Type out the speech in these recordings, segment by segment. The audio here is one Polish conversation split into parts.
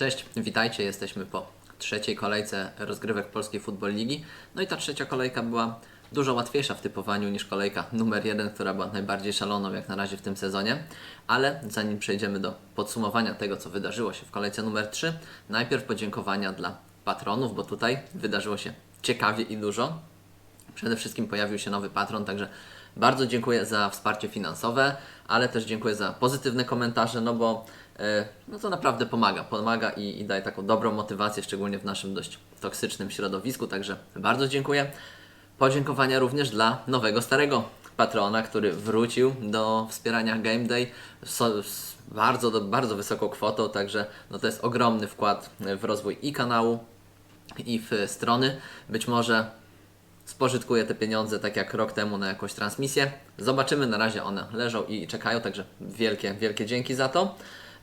Cześć, witajcie. Jesteśmy po trzeciej kolejce rozgrywek Polskiej Futbol Ligi. No i ta trzecia kolejka była dużo łatwiejsza w typowaniu niż kolejka numer jeden, która była najbardziej szaloną jak na razie w tym sezonie. Ale zanim przejdziemy do podsumowania tego, co wydarzyło się w kolejce numer 3, najpierw podziękowania dla patronów, bo tutaj wydarzyło się ciekawie i dużo. Przede wszystkim pojawił się nowy patron, także bardzo dziękuję za wsparcie finansowe, ale też dziękuję za pozytywne komentarze, no bo no to naprawdę pomaga, pomaga i, i daje taką dobrą motywację, szczególnie w naszym dość toksycznym środowisku, także bardzo dziękuję. Podziękowania również dla nowego, starego patrona, który wrócił do wspierania Game Day so, z bardzo, bardzo wysoką kwotą, także no to jest ogromny wkład w rozwój i kanału, i w strony. Być może spożytkuję te pieniądze tak jak rok temu na jakąś transmisję. Zobaczymy, na razie one leżą i czekają, także wielkie, wielkie dzięki za to.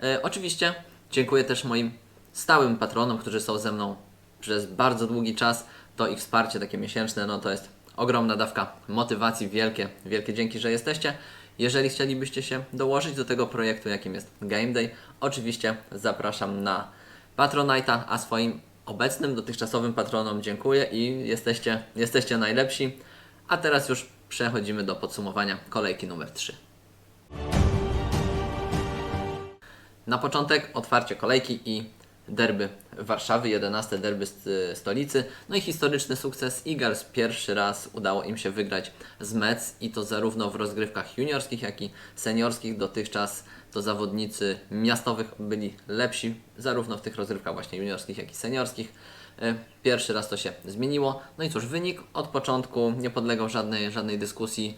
E, oczywiście dziękuję też moim stałym patronom, którzy są ze mną przez bardzo długi czas. To ich wsparcie takie miesięczne, no to jest ogromna dawka motywacji, wielkie, wielkie dzięki, że jesteście. Jeżeli chcielibyście się dołożyć do tego projektu, jakim jest Game Day, oczywiście zapraszam na Patronite'a, a swoim obecnym, dotychczasowym patronom dziękuję i jesteście, jesteście najlepsi. A teraz już przechodzimy do podsumowania kolejki numer 3. Na początek otwarcie kolejki i derby Warszawy, 11 derby st- stolicy. No i historyczny sukces Eagles. Pierwszy raz udało im się wygrać z Mets i to zarówno w rozgrywkach juniorskich, jak i seniorskich. Dotychczas to zawodnicy miastowych byli lepsi zarówno w tych rozgrywkach właśnie juniorskich, jak i seniorskich. E, Pierwszy raz to się zmieniło. No i cóż, wynik od początku nie podlegał żadnej, żadnej dyskusji.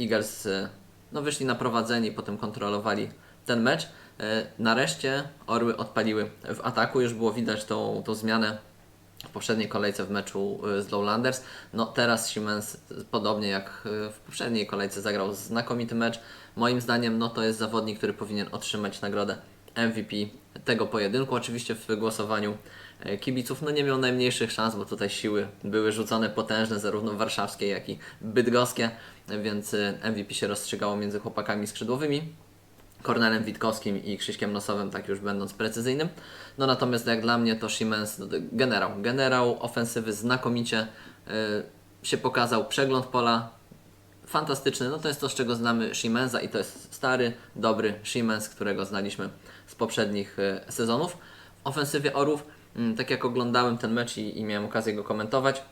Eagles e, no, wyszli na prowadzenie i potem kontrolowali ten mecz. E, Nareszcie Orły odpaliły w ataku, już było widać tą, tą zmianę w poprzedniej kolejce w meczu e, z Lowlanders. No teraz Siemens, e, podobnie jak w poprzedniej kolejce, zagrał znakomity mecz. Moim zdaniem no to jest zawodnik, który powinien otrzymać nagrodę MVP tego pojedynku. Oczywiście w głosowaniu kibiców no nie miał najmniejszych szans, bo tutaj siły były rzucone potężne, zarówno warszawskie, jak i bydgoskie, więc MVP się rozstrzygało między chłopakami skrzydłowymi. Kornelem Witkowskim i Krzyśkiem Nosowym, tak już będąc precyzyjnym. No natomiast jak dla mnie to Siemens, no, generał, generał ofensywy znakomicie y, się pokazał, przegląd pola fantastyczny, no to jest to z czego znamy Siemensa i to jest stary, dobry Siemens, którego znaliśmy z poprzednich y, sezonów. W ofensywie Orów, mm, tak jak oglądałem ten mecz i, i miałem okazję go komentować,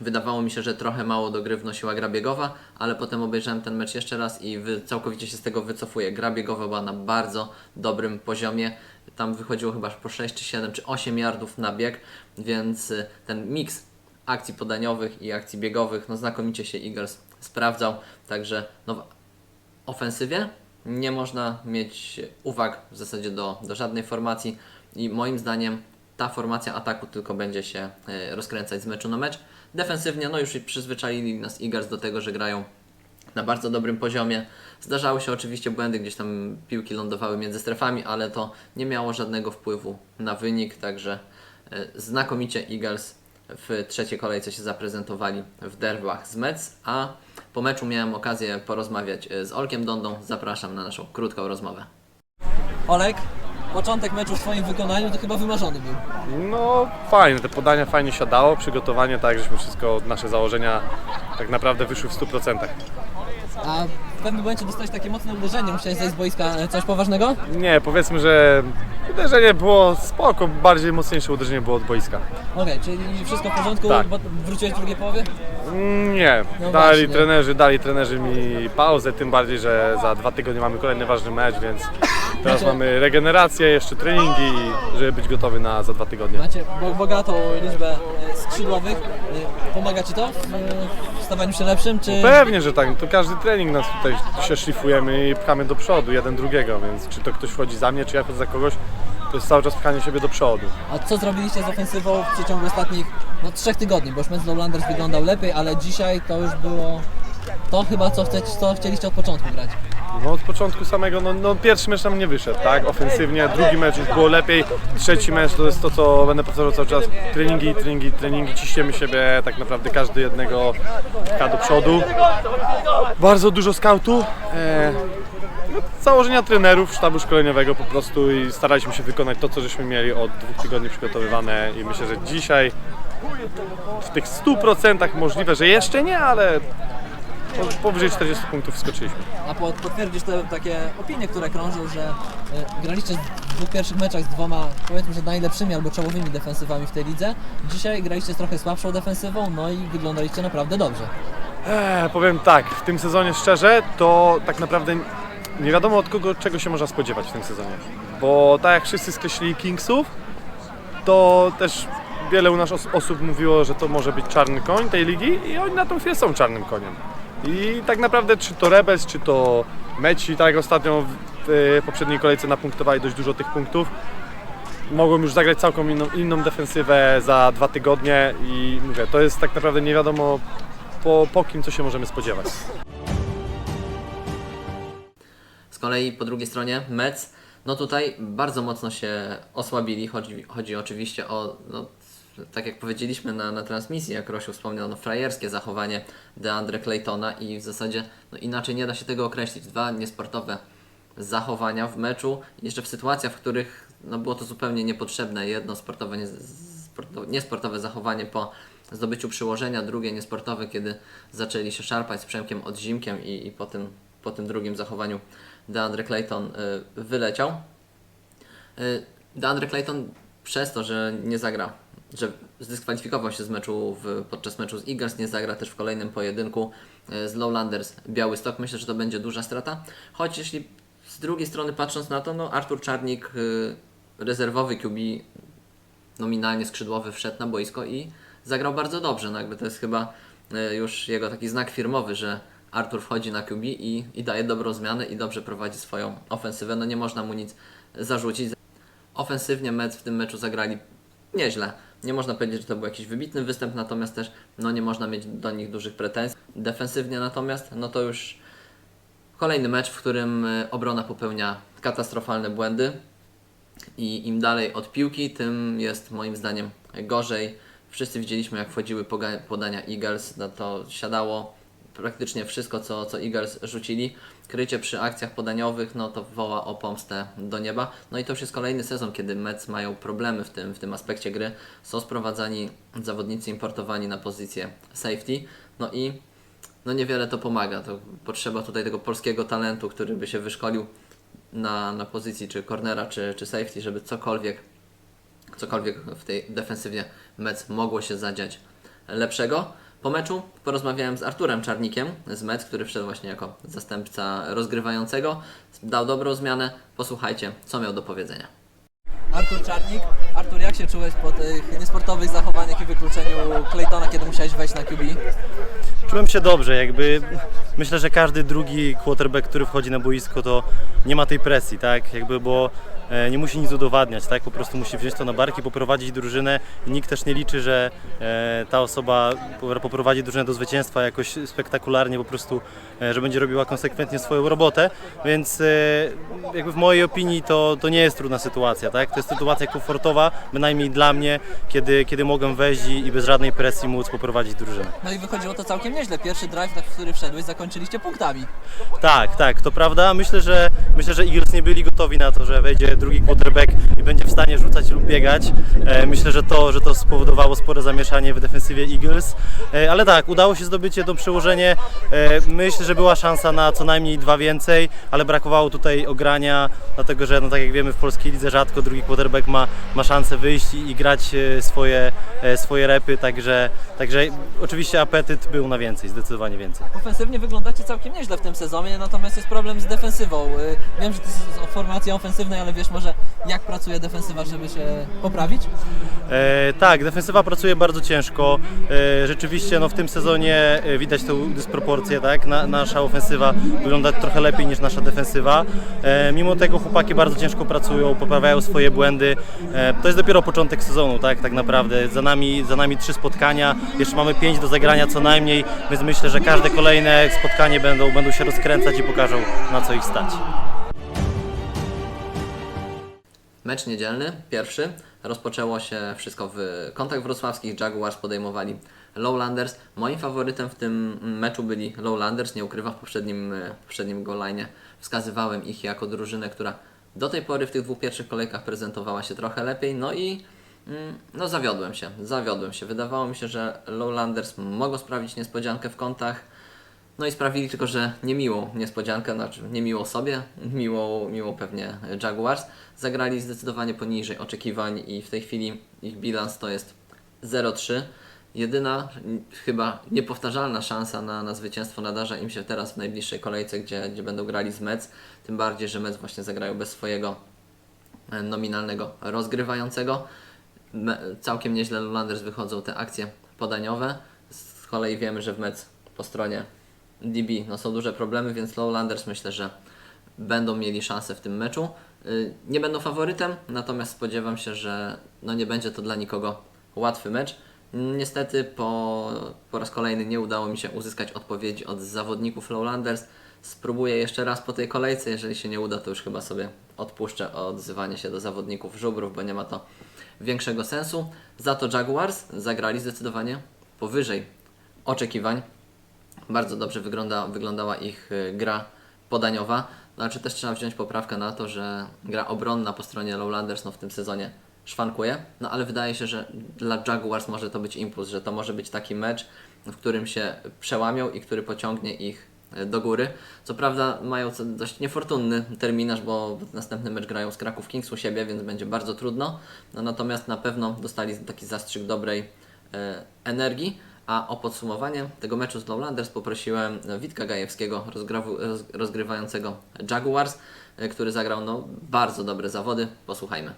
Wydawało mi się, że trochę mało do gry wnosiła gra biegowa, ale potem obejrzałem ten mecz jeszcze raz i całkowicie się z tego wycofuję. Gra biegowa była na bardzo dobrym poziomie. Tam wychodziło chyba po 6 czy 7 czy 8 yardów na bieg, więc y, ten miks akcji podaniowych i akcji biegowych, no znakomicie się Eagles sprawdzał. Także no, w ofensywie nie można mieć uwag w zasadzie do, do żadnej formacji i moim zdaniem ta formacja ataku tylko będzie się e, rozkręcać z meczu na mecz. Defensywnie, no już przyzwyczaili nas Eagles do tego, że grają na bardzo dobrym poziomie. Zdarzały się oczywiście błędy, gdzieś tam piłki lądowały między strefami, ale to nie miało żadnego wpływu na wynik, także e, znakomicie Eagles w trzeciej kolejce się zaprezentowali w derbach z Mets, a po meczu miałem okazję porozmawiać e, z Olkiem Dondą. Zapraszam na naszą krótką rozmowę. Olek, początek meczu w Twoim wykonaniu to chyba wymarzony był. No fajne, te podania fajnie siadało, przygotowanie tak, żeśmy wszystko, nasze założenia tak naprawdę wyszły w 100%. A pewnym momencie dostałeś takie mocne uderzenie, musiałeś zejść z boiska. E, Coś poważnego? Nie, powiedzmy, że uderzenie było spoko, bardziej mocniejsze uderzenie było od boiska. Okej, czyli wszystko w porządku, Tak. bo wróciłeś w drugiej połowie? Mm, Nie, No dali właśnie. trenerzy, dali trenerzy mi pauzę, tym bardziej, że za dwa tygodnie mamy kolejny ważny mecz, więc teraz Znaczy- mamy regenerację, jeszcze treningi, żeby być gotowy na za dwa tygodnie. Macie bo- bogatą liczbę e, skrzydłowych. E, Pomaga Ci to w, w stawaniu się lepszym, czy... Pewnie, że tak. To każdy trening nas tutaj się szlifujemy i pchamy do przodu, jeden drugiego, więc czy to ktoś wchodzi za mnie, czy ja wchodzę za kogoś, to jest cały czas pchanie siebie do przodu. A co zrobiliście z ofensywą w przeciągu ostatnich no, trzech tygodni? Bo już mecz z Lowlanders wyglądał lepiej, ale dzisiaj to już było to chyba, co, co chcieliście od początku grać. No od początku samego, no, no pierwszy mecz nam nie wyszedł, tak, ofensywnie, drugi mecz już było lepiej, trzeci mecz to jest to, co będę powtarzał cały czas, treningi, treningi, treningi, ciśniemy siebie, tak naprawdę każdy jednego pcha do przodu. Bardzo dużo skautów, e, założenia trenerów, sztabu szkoleniowego po prostu i staraliśmy się wykonać to, co żeśmy mieli od dwóch tygodni przygotowywane i myślę, że dzisiaj w tych 100% możliwe, że jeszcze nie, ale powyżej 40 punktów wskoczyliśmy. A po- potwierdzisz te takie opinie, które krążą, że e, graliście w dwóch pierwszych meczach z dwoma, powiedzmy, że najlepszymi albo czołowymi defensywami w tej lidze. Dzisiaj graliście z trochę słabszą defensywą, no i wyglądaliście naprawdę dobrze. Eee, powiem tak, w tym sezonie szczerze, to tak naprawdę nie wiadomo od kogo czego się można spodziewać w tym sezonie. Bo tak jak wszyscy skreślili Kingsów, to też wiele u nas os- osób mówiło, że to może być czarny koń tej ligi i oni na tą chwilę są czarnym koniem. I tak naprawdę czy to Rebels, czy to Meci, tak jak ostatnio w, w poprzedniej kolejce napunktowali dość dużo tych punktów, mogą już zagrać całkiem inną, inną defensywę za dwa tygodnie i mówię, to jest tak naprawdę nie wiadomo po, po kim co się możemy spodziewać. Z kolei po drugiej stronie Mets, no tutaj bardzo mocno się osłabili. Chodzi, chodzi oczywiście o, no, tak jak powiedzieliśmy na, na transmisji, jak Rosiu wspomniał, no, frajerskie zachowanie Deandre Claytona i w zasadzie no, inaczej nie da się tego określić. Dwa niesportowe zachowania w meczu, jeszcze w sytuacjach, w których no, było to zupełnie niepotrzebne. Jedno sportowe, nie, sporto, niesportowe zachowanie po zdobyciu przyłożenia, drugie niesportowe, kiedy zaczęli się szarpać z Przemkiem Odzimkiem i, i po, tym, po tym drugim zachowaniu DeAndre Clayton y, wyleciał. Y, DeAndre Clayton przez to, że nie zagra, że zdyskwalifikował się z meczu w, podczas meczu z Eagles, nie zagra też w kolejnym pojedynku y, z Lowlanders Białystok. Myślę, że to będzie duża strata. Choć jeśli z drugiej strony patrząc na to, no Artur Czarnik, y, rezerwowy QB, nominalnie skrzydłowy, wszedł na boisko i zagrał bardzo dobrze. No jakby to jest chyba y, już jego taki znak firmowy, że Artur wchodzi na QB i, i daje dobrą zmianę i dobrze prowadzi swoją ofensywę. No nie można mu nic zarzucić. Ofensywnie Mets w tym meczu zagrali nieźle. Nie można powiedzieć, że to był jakiś wybitny występ, natomiast też no, nie można mieć do nich dużych pretensji. Defensywnie natomiast, no to już kolejny mecz, w którym y, obrona popełnia katastrofalne błędy i im dalej od piłki, tym jest moim zdaniem gorzej. Wszyscy widzieliśmy, jak wchodziły podania Eagles, no to siadało praktycznie wszystko, co, co Eagles rzucili. Krycie przy akcjach podaniowych, no to woła o pomstę do nieba. No i to już jest kolejny sezon, kiedy Mets mają problemy w tym, w tym aspekcie gry. Są sprowadzani zawodnicy importowani na pozycję safety, no i no niewiele to pomaga. To potrzeba tutaj tego polskiego talentu, który by się wyszkolił na, na pozycji czy cornera, czy, czy safety, żeby cokolwiek, cokolwiek w tej defensywie Mets mogło się zadziać lepszego. Po meczu porozmawiałem z Arturem Czarnikiem z Mets, który wszedł właśnie jako zastępca rozgrywającego. Dał dobrą zmianę. Posłuchajcie, co miał do powiedzenia. Artur Czarnik. Artur, jak się czułeś po tych niesportowych zachowaniach i wykluczeniu Claytona, kiedy musiałeś wejść na QB? Czułem się dobrze, jakby myślę, że każdy drugi quarterback, który wchodzi na boisko, to nie ma tej presji, tak? Jakby, bo nie musi nic udowadniać, tak? Po prostu musi wziąć to na barki, poprowadzić drużynę i nikt też nie liczy, że e, ta osoba po- poprowadzi drużynę do zwycięstwa jakoś spektakularnie, po prostu, e, że będzie robiła konsekwentnie swoją robotę, więc e, jakby w mojej opinii to, to nie jest trudna sytuacja, tak? To jest sytuacja komfortowa, bynajmniej dla mnie, kiedy, kiedy mogę wejść i, i bez żadnej presji móc poprowadzić drużynę. No i wychodziło to całkiem nieźle. Pierwszy drive, na który wszedłeś, zakończyliście punktami. Tak, tak, to prawda. Myślę, że myślę, że Eagles nie byli gotowi na to, że wejdzie drugi quarterback i będzie w stanie rzucać lub biegać. E, myślę, że to, że to spowodowało spore zamieszanie w defensywie Eagles. E, ale tak, udało się zdobyć jedno przełożenie. Myślę, że była szansa na co najmniej dwa więcej, ale brakowało tutaj ogrania, dlatego że no, tak jak wiemy w polskiej lidze rzadko drugi quarterback ma, ma szansę wyjść i, grać e, swoje, swoje repy, także, także oczywiście apetyt był na więcej, zdecydowanie więcej. Ofensywnie wyglądacie całkiem nieźle w tym sezonie, natomiast jest problem z defensywą. Wiem, że to jest z formacji ofensywnej, ale wiesz może jak pracuje defensywa, żeby się poprawić? E, tak, defensywa pracuje bardzo ciężko. E, rzeczywiście no, w tym sezonie e, widać tę dysproporcję, tak? Na, nasza ofensywa wygląda trochę lepiej niż nasza defensywa. E, mimo tego chłopaki bardzo ciężko pracują, poprawiają swoje błędy. E, to jest dopiero początek sezonu, tak, tak naprawdę. Za nami, za nami trzy spotkania, jeszcze mamy pięć do zagrania co najmniej, więc myślę, że każde kolejne spotkanie będą, będą się rozkręcać i pokażą na co ich stać. Mecz niedzielny, pierwszy. Rozpoczęło się wszystko w kątach wrocławskich. Jaguars podejmowali Lowlanders. Moim faworytem w tym meczu byli Lowlanders, nie ukrywam w poprzednim, poprzednim goalline. Wskazywałem ich jako drużynę, która do tej pory w tych dwóch pierwszych kolejkach prezentowała się trochę lepiej, no i mm, no zawiodłem się, zawiodłem się. Wydawało mi się, że Lowlanders mogą sprawić niespodziankę w kątach, no i sprawili tylko, że niemiłą niespodziankę, znaczy niemiłą sobie, miłą, miłą pewnie Jaguars. Zagrali zdecydowanie poniżej oczekiwań i w tej chwili ich bilans to jest 0-3. Jedyna, chyba niepowtarzalna szansa na, na zwycięstwo nadarza im się teraz w najbliższej kolejce, gdzie, gdzie będą grali z Mets. Tym bardziej, że Mets właśnie zagrają bez swojego e, nominalnego rozgrywającego. Me, całkiem nieźle Lulanders wychodzą te akcje podaniowe. Z kolei wiemy, że w Mets po stronie DB no są duże problemy, więc Lowlanders myślę, że będą mieli szansę w tym meczu. Y, Nie będą faworytem, natomiast spodziewam się, że no nie będzie to dla nikogo łatwy mecz. Niestety po, po raz kolejny nie udało mi się uzyskać odpowiedzi od zawodników Lowlanders. Spróbuję jeszcze raz po tej kolejce, jeżeli się nie uda, to już chyba sobie odpuszczę odzywanie się do zawodników żubrów, bo nie ma to większego sensu. Za to Jaguars zagrali zdecydowanie powyżej oczekiwań. Bardzo dobrze wygląda, wyglądała ich y, gra podaniowa. Znaczy też trzeba wziąć poprawkę na to, że gra obronna po stronie Lowlanders no, w tym sezonie szwankuje. No ale wydaje się, że dla Jaguars może to być impuls, że to może być taki mecz, w którym się przełamią i który pociągnie ich y, do góry. Co prawda mają dość niefortunny terminarz, bo następny mecz grają z Kraków Kings u siebie, więc będzie bardzo trudno. No, natomiast na pewno dostali taki zastrzyk dobrej e, energii. A o podsumowanie tego meczu z Lowlanders poprosiłem Witka Gajewskiego, rozgrywającego Jaguars, e, który zagrał no, bardzo dobre zawody. Posłuchajmy.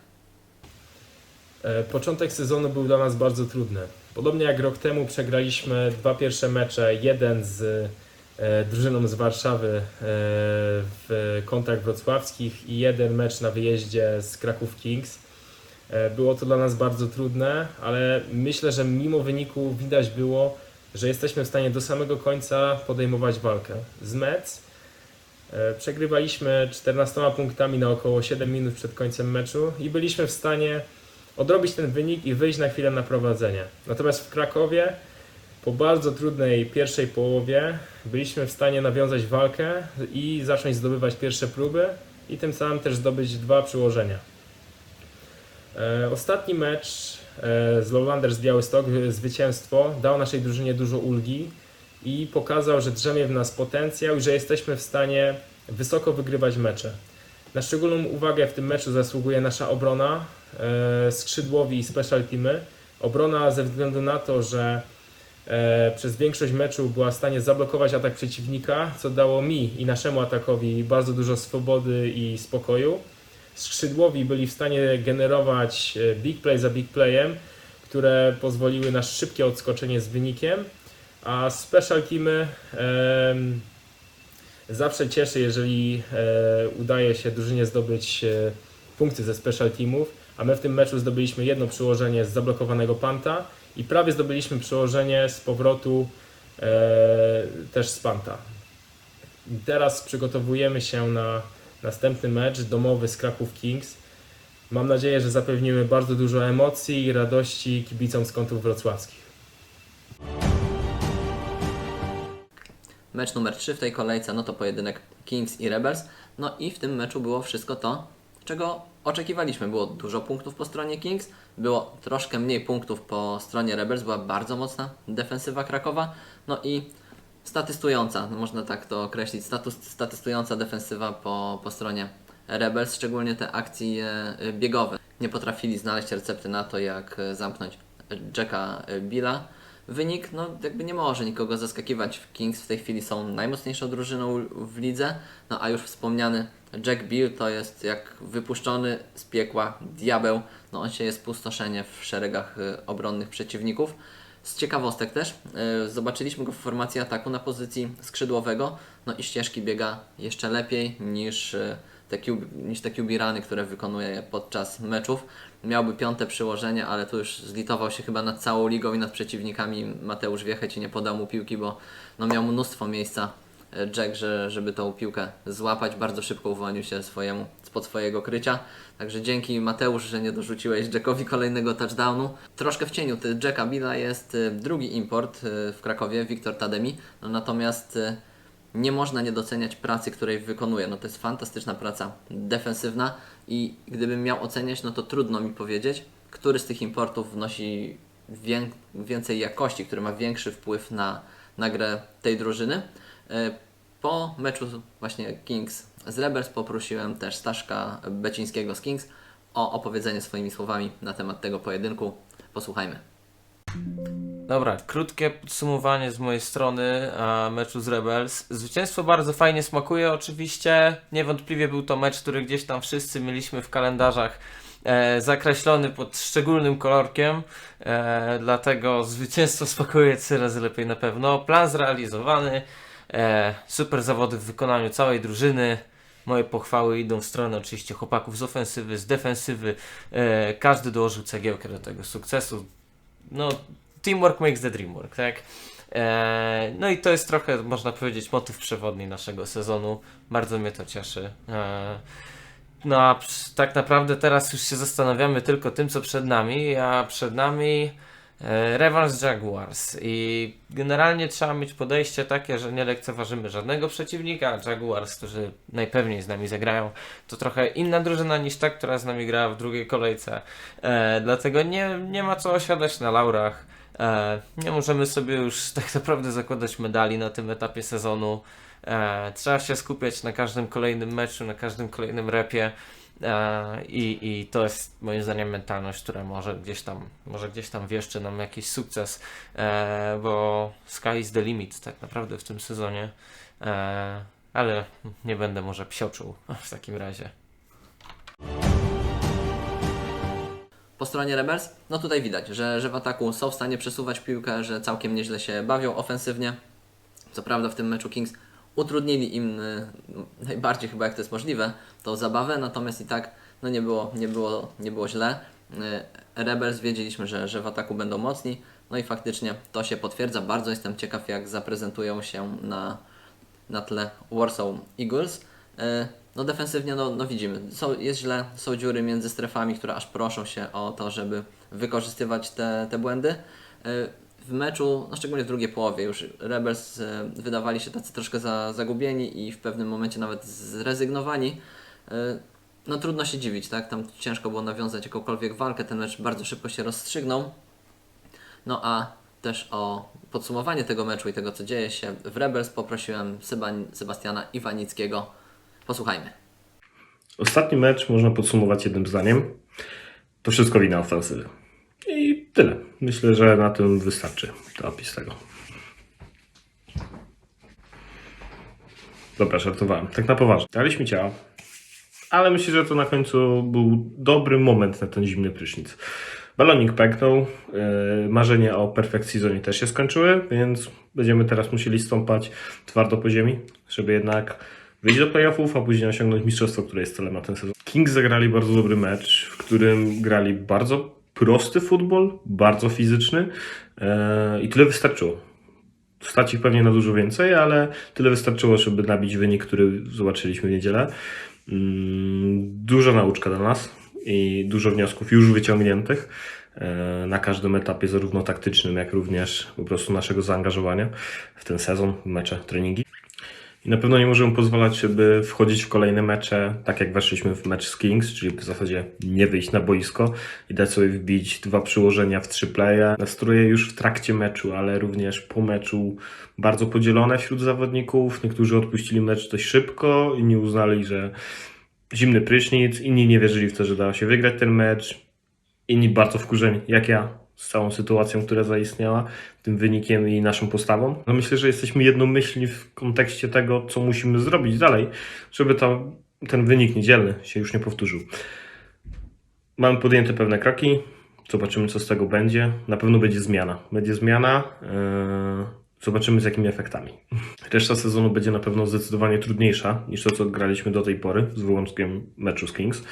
E, Początek sezonu był dla nas bardzo trudny. Podobnie jak rok temu przegraliśmy dwa pierwsze mecze, jeden z e, drużyną z Warszawy w kontrakt wrocławskich i jeden mecz na wyjeździe z Kraków Kings. E, Było to dla nas bardzo trudne, ale myślę, że mimo wyniku widać było, że jesteśmy w stanie do samego końca podejmować walkę. Z Mets e, przegrywaliśmy 14 punktami na około 7 minut przed końcem meczu i byliśmy w stanie odrobić ten wynik i wyjść na chwilę na prowadzenie. Natomiast w Krakowie po bardzo trudnej pierwszej połowie byliśmy w stanie nawiązać walkę i zacząć zdobywać pierwsze próby i tym samym też zdobyć dwa przyłożenia. E, ostatni mecz e, z Lowlanders Białystok, e, zwycięstwo, dał naszej drużynie dużo ulgi i pokazał, że drzemie w nas potencjał i że jesteśmy w stanie wysoko wygrywać mecze. Na szczególną uwagę w tym meczu zasługuje nasza obrona, skrzydłowi i special teamy. Obrona ze względu na to, że przez większość meczu była w stanie zablokować atak przeciwnika, co dało mi i naszemu atakowi bardzo dużo swobody i spokoju. Skrzydłowi byli w stanie generować e, big play za big playem, które pozwoliły na szybkie odskoczenie z wynikiem, a special teamy em, zawsze cieszy, jeżeli e, udaje się drużynie zdobyć e, punkty ze special teamów, a my w tym meczu zdobyliśmy jedno przyłożenie z zablokowanego panta i prawie zdobyliśmy przyłożenie z powrotu e, też z panta. Teraz przygotowujemy się na następny mecz domowy z Kraków Kings. Mam nadzieję, że zapewnimy bardzo dużo emocji i radości kibicom z kątów wrocławskich. Mecz numer 3 w tej kolejce, no to pojedynek Kings i Rebels. No i w tym meczu było wszystko to, czego oczekiwaliśmy. Było dużo punktów po stronie Kings, było troszkę mniej punktów po stronie Rebels, była bardzo mocna defensywa Krakowa. No i statystująca, no można tak to określić, status, statystująca defensywa po, po stronie Rebels, szczególnie te akcje y, biegowe. Nie potrafili znaleźć recepty na to, jak y, zamknąć Jacka Billa. Wynik no, jakby nie może nikogo zaskakiwać. Kings w tej chwili są najmocniejszą drużyną w lidze, no a już wspomniany Jack Bill to jest jak wypuszczony z piekła diabeł. No on się jest pustoszenie w szeregach y, obronnych przeciwników. Z ciekawostek też, y, zobaczyliśmy go w formacji ataku na pozycji skrzydłowego, no i ścieżki biega jeszcze lepiej niż y, te, QB, niż te QB rany, które wykonuje podczas meczów. Miałby piąte przyłożenie, ale tu już zlitował się chyba nad całą ligą i nad przeciwnikami. Mateusz Wiecheć i nie podał mu piłki, bo no miał mnóstwo miejsca e, Jack, że, żeby tą piłkę złapać. Bardzo szybko uwolnił się swojemu, spod swojego krycia. Także dzięki Mateusz, że nie dorzuciłeś Jackowi kolejnego touchdownu. Troszkę w cieniu Jacka Billa jest e, drugi import e, w Krakowie, Wiktor Tademi. No, natomiast e, nie można nie doceniać pracy, której wykonuje. No to jest fantastyczna praca defensywna i gdybym miał oceniać, no to trudno mi powiedzieć, który z tych importów wnosi wię- więcej jakości, który ma większy wpływ na, na grę tej drużyny. Po meczu właśnie Kings z Rebels poprosiłem też Staszka Becińskiego z Kings o opowiedzenie swoimi słowami na temat tego pojedynku. Posłuchajmy. Dobra, krótkie podsumowanie z mojej strony a, meczu z Rebels. Zwycięstwo bardzo fajnie smakuje oczywiście. Niewątpliwie był to mecz, który gdzieś tam wszyscy mieliśmy w kalendarzach e, zakreślony pod szczególnym kolorkiem. E, dlatego zwycięstwo smakuje razy lepiej na pewno. Plan zrealizowany. E, super zawody w wykonaniu całej drużyny. Moje pochwały idą w stronę oczywiście chłopaków z ofensywy, z defensywy. E, każdy dołożył cegiełkę do tego sukcesu. No, teamwork makes the dream work, tak? E, no i to jest trochę, można powiedzieć, motyw przewodni naszego sezonu. Bardzo mnie to cieszy. E, no a tak naprawdę teraz już się zastanawiamy tylko tym, co przed nami, a przed nami rewanż z Jaguars i generalnie trzeba mieć podejście takie, że nie lekceważymy żadnego przeciwnika, Jaguars, którzy najpewniej z nami zagrają, to trochę inna drużyna niż ta, która z nami grała w drugiej kolejce. E, dlatego nie, nie ma co osiadać na laurach. E, nie możemy sobie już tak naprawdę zakładać medali na tym etapie sezonu. E, trzeba się skupiać na każdym kolejnym meczu, na każdym kolejnym repie. E, i, I to jest moim zdaniem mentalność, która może gdzieś tam, może gdzieś tam wieszczy nam jakiś sukces, e, bo sky is the limit tak naprawdę w tym sezonie. E, ale nie będę może psioczył w takim razie. Po stronie Rebels, no tutaj widać, że, że w ataku są w stanie przesuwać piłkę, że całkiem nieźle się bawią ofensywnie. Co prawda w tym meczu Kings utrudnili im y, najbardziej chyba jak to jest możliwe, tą zabawę, natomiast i tak no nie było, nie było, nie było źle. Y, Rebels wiedzieliśmy, że, że w ataku będą mocni, no i faktycznie to się potwierdza. Bardzo jestem ciekaw jak zaprezentują się na, na tle Warsaw Eagles. E, No defensywnie, no, no widzimy, są, jest źle, są dziury między strefami, które aż proszą się o to, żeby wykorzystywać te, te błędy. W meczu, no szczególnie w drugiej połowie, już Rebels e, wydawali się tacy troszkę za, zagubieni i w pewnym momencie nawet zrezygnowani. E, No trudno się dziwić, tak? Tam ciężko było nawiązać jakąkolwiek walkę, ten mecz bardzo szybko się rozstrzygnął. No a też o podsumowanie tego meczu i tego, co dzieje się w Rebels, poprosiłem Seba- Sebastiana Iwanickiego. Posłuchajmy. Ostatni mecz można podsumować jednym zdaniem. To wszystko wina ofensywy. I tyle. Myślę, że na tym wystarczy to opis tego. Dobra, żartowałem. Tak na poważnie. Daliśmy ciała, ale myślę, że to na końcu był dobry moment na ten zimny prysznic. Balonik pęknął, yy, marzenia o perfect seasonie też się skończyły, więc będziemy teraz musieli stąpać twardo po ziemi, żeby jednak wyjść do playoffów, a później osiągnąć mistrzostwo, które jest celem na ten sezon. Kings zagrali bardzo dobry mecz, w którym grali bardzo prosty futbol, bardzo fizyczny yy, i tyle wystarczyło. Stać ich pewnie na dużo więcej, ale tyle wystarczyło, żeby nabić wynik, który zobaczyliśmy w niedzielę. Mm, Duża nauczka dla nas i dużo wniosków już wyciągniętych e, na każdym etapie, zarówno taktycznym, jak również po prostu naszego zaangażowania w ten sezon, mecze, treningi. I na pewno nie możemy pozwalać, żeby wchodzić w kolejne mecze, tak jak weszliśmy w mecz z Kings, czyli w zasadzie nie wyjść na boisko i dać sobie wbić dwa przyłożenia w trzy playe. Nastroje już w trakcie meczu, ale również po meczu bardzo podzielone wśród zawodników. Niektórzy odpuścili mecz dość szybko, inni uznali, że zimny prysznic, inni nie wierzyli w to, że dało się wygrać ten mecz, inni bardzo wkurzeni, jak ja, z całą sytuacją, która zaistniała, tym wynikiem i naszą postawą. No myślę, że jesteśmy jednomyślni w kontekście tego, co musimy zrobić dalej, żeby ten wynik niedzielny się już nie powtórzył. Mamy podjęte pewne kroki, zobaczymy, co z tego będzie. Na pewno będzie zmiana. Będzie zmiana. Yy... Zobaczymy z jakimi efektami. Reszta sezonu będzie na pewno zdecydowanie trudniejsza niż to, co graliśmy do tej pory, z wyłączkiem meczu z Kings,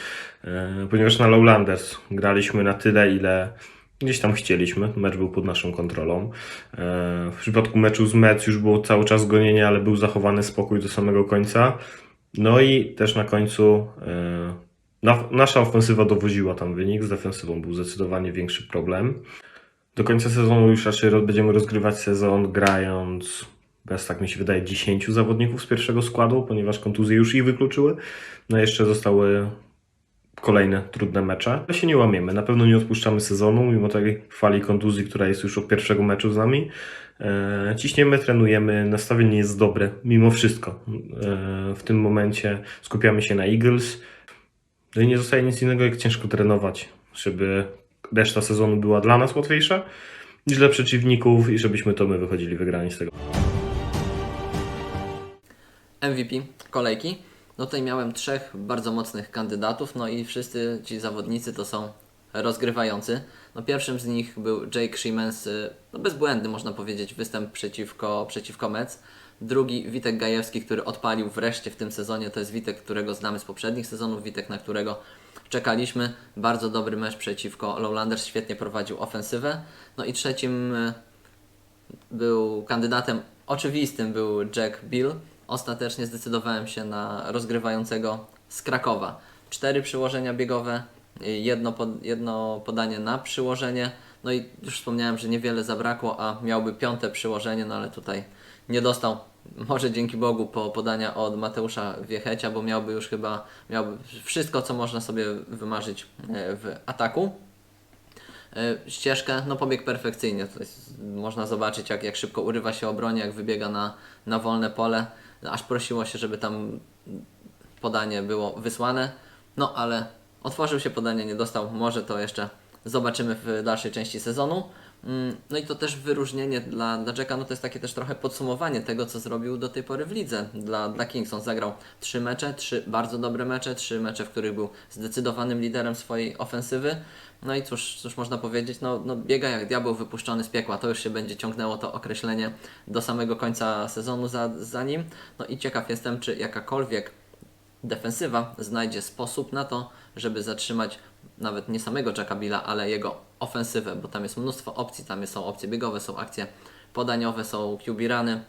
e, ponieważ na Lowlanders graliśmy na tyle, ile Gdzieś tam chcieliśmy, mecz był pod naszą kontrolą. E, W przypadku meczu z Mets już było cały czas gonienie, ale był zachowany spokój do samego końca. No i też na końcu e, na, nasza ofensywa dowoziła tam wynik, z defensywą był zdecydowanie większy problem. Do końca sezonu już raczej będziemy rozgrywać sezon grając bez, tak mi się wydaje, 10 zawodników z pierwszego składu, ponieważ kontuzje już ich wykluczyły. No jeszcze zostały kolejne trudne mecze. Ale się nie łamiemy, na pewno nie odpuszczamy sezonu, mimo tej fali kontuzji, która jest już od pierwszego meczu z nami. E, ciśniemy, trenujemy, nastawienie jest dobre, mimo wszystko. E, w tym momencie skupiamy się na Eagles. No i nie zostaje nic innego, jak ciężko trenować, żeby reszta sezonu była dla nas łatwiejsza niż dla przeciwników i żebyśmy to my wychodzili wygrani z tego. MVP kolejki. No tutaj miałem trzech bardzo mocnych kandydatów, no i wszyscy ci zawodnicy to są rozgrywający. No pierwszym z nich był Jake Siemens, y, no bezbłędny można powiedzieć, występ przeciwko, przeciwko Mets. Drugi Witek Gajewski, który odpalił wreszcie w tym sezonie, to jest Witek, którego znamy z poprzednich sezonów, Witek, na którego czekaliśmy. Bardzo dobry mecz przeciwko Lowlanders, świetnie prowadził ofensywę. No i trzecim y, był kandydatem oczywistym był Jack Bill. Ostatecznie zdecydowałem się na rozgrywającego z Krakowa. Cztery przyłożenia biegowe, jedno, pod, jedno podanie na przyłożenie. No i już wspomniałem, że niewiele zabrakło, a miałby piąte przyłożenie, no ale tutaj nie dostał. Może dzięki Bogu po podania od Mateusza Wiechecia, bo miałby już chyba miałby wszystko, co można sobie wymarzyć e, w ataku. E, ścieżkę, no pobieg perfekcyjnie. Jest, można zobaczyć, jak, jak szybko urywa się obronie, jak wybiega na, na wolne pole. Aż prosiło się, żeby tam podanie było wysłane. No ale otworzył się podanie, nie dostał. Może to jeszcze zobaczymy w dalszej części sezonu. Mm, No i to też wyróżnienie dla, dla Jacka, no to jest takie też trochę podsumowanie tego, co zrobił do tej pory w lidze dla, dla Kings. On zagrał trzy mecze, trzy bardzo dobre mecze, trzy mecze, w których był zdecydowanym liderem swojej ofensywy. No i cóż, cóż można powiedzieć, no, no biega jak diabeł wypuszczony z piekła, to już się będzie ciągnęło to określenie do samego końca sezonu za, za nim. No i ciekaw jestem, czy jakakolwiek defensywa znajdzie sposób na to, żeby zatrzymać nawet nie samego Jacka Billa, ale jego ofensywę, bo tam jest mnóstwo opcji, tam są opcje biegowe, są akcje podaniowe, są QB runy,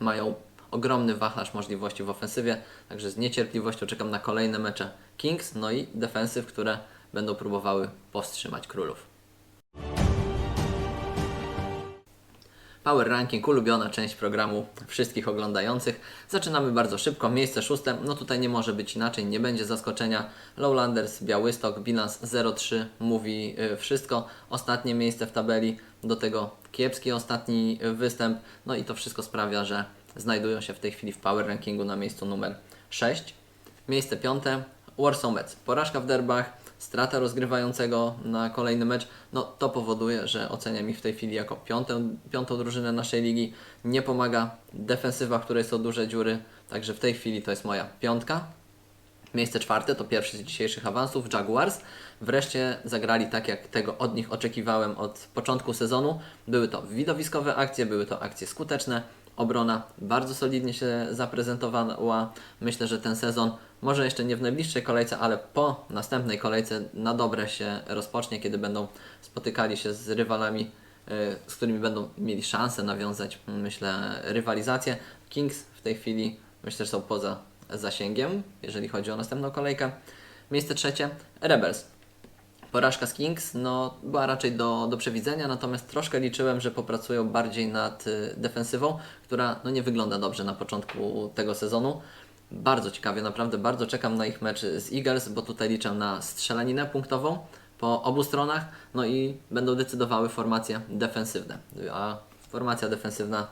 mają ogromny wachlarz możliwości w ofensywie, także z niecierpliwością czekam na kolejne mecze Kings, no i defensyw, które będą próbowały powstrzymać królów. Power Ranking, ulubiona część programu wszystkich oglądających. Zaczynamy bardzo szybko, miejsce szóste, no tutaj nie może być inaczej, nie będzie zaskoczenia. Lowlanders, Białystok, bilans 0-3 mówi y, wszystko. Ostatnie miejsce w tabeli, do tego kiepski ostatni y, występ, no i to wszystko sprawia, że znajdują się w tej chwili w Power Rankingu na miejscu numer 6. Miejsce piąte, Warsaw Mets. Porażka w derbach, strata rozgrywającego na kolejny mecz, no to powoduje, że oceniam ich w tej chwili jako piątą, piątą drużynę naszej ligi. Nie pomaga defensywa, której są duże dziury, także w tej chwili to jest moja piątka. Miejsce czwarte to pierwszy z dzisiejszych awansów, Jaguars. Wreszcie zagrali tak, jak tego od nich oczekiwałem od początku sezonu. Były to widowiskowe akcje, były to akcje skuteczne. Obrona bardzo solidnie się zaprezentowała. Myślę, że ten sezon, może jeszcze nie w najbliższej kolejce, ale po następnej kolejce na dobre się rozpocznie, kiedy będą spotykali się z rywalami, y, z którymi będą mieli szansę nawiązać, myślę, rywalizację. Kings w tej chwili myślę, że są poza zasięgiem, jeżeli chodzi o następną kolejkę. Miejsce trzecie, Rebels. Porażka z Kings no, była raczej do, do przewidzenia, natomiast troszkę liczyłem, że popracują bardziej nad y, defensywą, która no, nie wygląda dobrze na początku tego sezonu. Bardzo ciekawie, naprawdę bardzo czekam na ich mecz z Eagles, bo tutaj liczę na strzelaninę punktową po obu stronach, no i będą decydowały formacje defensywne. A formacja defensywna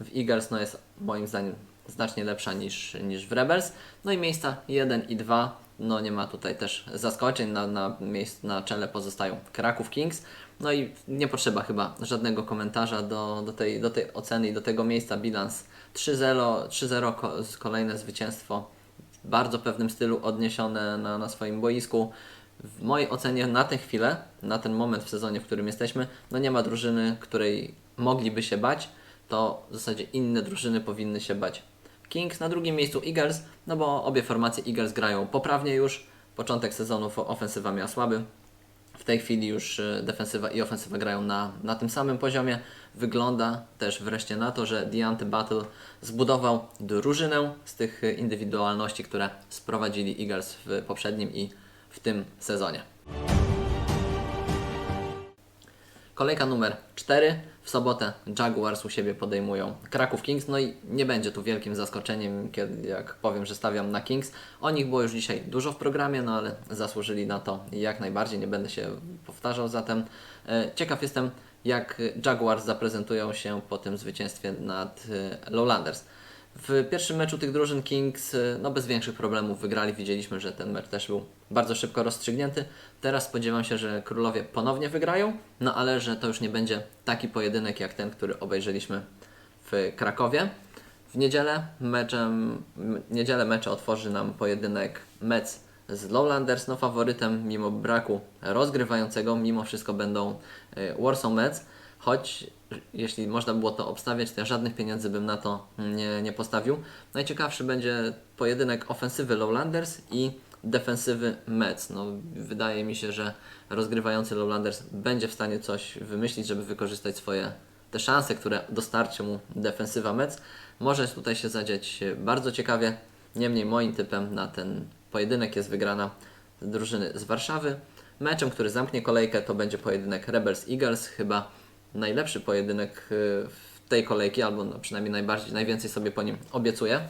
w Eagles no, jest moim zdaniem znacznie lepsza niż, niż w Rebels. No i miejsca 1 i 2, no nie ma tutaj też zaskoczeń, na, na, miejsc, na czele pozostają Kraków Kings. No i nie potrzeba chyba żadnego komentarza do, do, tej, do tej oceny i do tego miejsca. Bilans 3-0, 3-0 ko- kolejne zwycięstwo w bardzo pewnym stylu odniesione na, na swoim boisku. W mojej ocenie na tę chwilę, na ten moment w sezonie, w którym jesteśmy, no nie ma drużyny, której mogliby się bać, to w zasadzie inne drużyny powinny się bać. Kings na drugim miejscu Eagles, no bo obie formacje Eagles grają poprawnie już. Początek sezonu ofensywa miała słaby. W tej chwili już e, defensywa i ofensywa grają na, na tym samym poziomie. Wygląda też wreszcie na to, że Deontay Battle zbudował drużynę z tych e, indywidualności, które sprowadzili Eagles w poprzednim i w tym sezonie. Kolejka numer 4. W sobotę Jaguars u siebie podejmują Kraków Kings. No i nie będzie tu wielkim zaskoczeniem, kiedy jak powiem, że stawiam na Kings. O nich było już dzisiaj dużo w programie, no ale zasłużyli na to jak najbardziej. Nie będę się powtarzał zatem. E, Ciekaw jestem, jak Jaguars zaprezentują się po tym zwycięstwie nad e, Lowlanders. W pierwszym meczu tych drużyn Kings no bez większych problemów wygrali. Widzieliśmy, że ten mecz też był bardzo szybko rozstrzygnięty. Teraz spodziewam się, że królowie ponownie wygrają, no ale że to już nie będzie taki pojedynek jak ten, który obejrzeliśmy w Krakowie. W niedzielę meczem, niedzielę mecze otworzy nam pojedynek Mets z Lowlanders. No faworytem mimo braku rozgrywającego, mimo wszystko będą y, Warsaw Mets. Choć jeśli można było to obstawiać, to ja żadnych pieniędzy bym na to nie, nie postawił. Najciekawszy będzie pojedynek ofensywy Lowlanders i defensywy Mets. No, wydaje mi się, że rozgrywający Lowlanders będzie w stanie coś wymyślić, żeby wykorzystać swoje te szanse, które dostarczy mu defensywa Mets. Może tutaj się zadziać bardzo ciekawie. Niemniej moim typem na ten pojedynek jest wygrana drużyny z Warszawy. Meczem, który zamknie kolejkę, to będzie pojedynek Rebels-Eagles. Chyba najlepszy pojedynek y, w tej kolejki, albo no przynajmniej najbardziej, najwięcej sobie po nim obiecuję.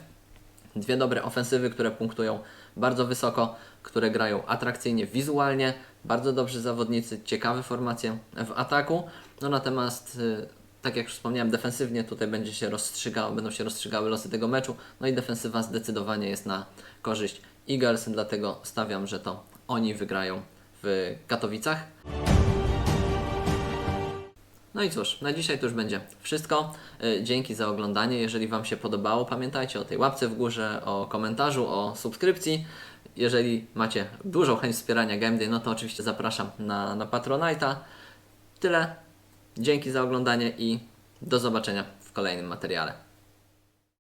Dwie dobre ofensywy, które punktują bardzo wysoko, które grają atrakcyjnie wizualnie, bardzo dobrzy zawodnicy, ciekawe formacje w ataku. No natomiast, y, tak jak już wspomniałem, defensywnie tutaj będzie się będą się rozstrzygały losy tego meczu. No i defensywa zdecydowanie jest na korzyść Eagles, dlatego stawiam, że to oni wygrają w Katowicach. No i cóż, na dzisiaj to już będzie wszystko. Y, Dzięki za oglądanie. Jeżeli Wam się podobało, pamiętajcie o tej łapce w górze, o komentarzu, o subskrypcji. Jeżeli macie dużą chęć wspierania Game Day, no to oczywiście zapraszam na, na Patronite'a. Tyle. Dzięki za oglądanie i do zobaczenia w kolejnym materiale.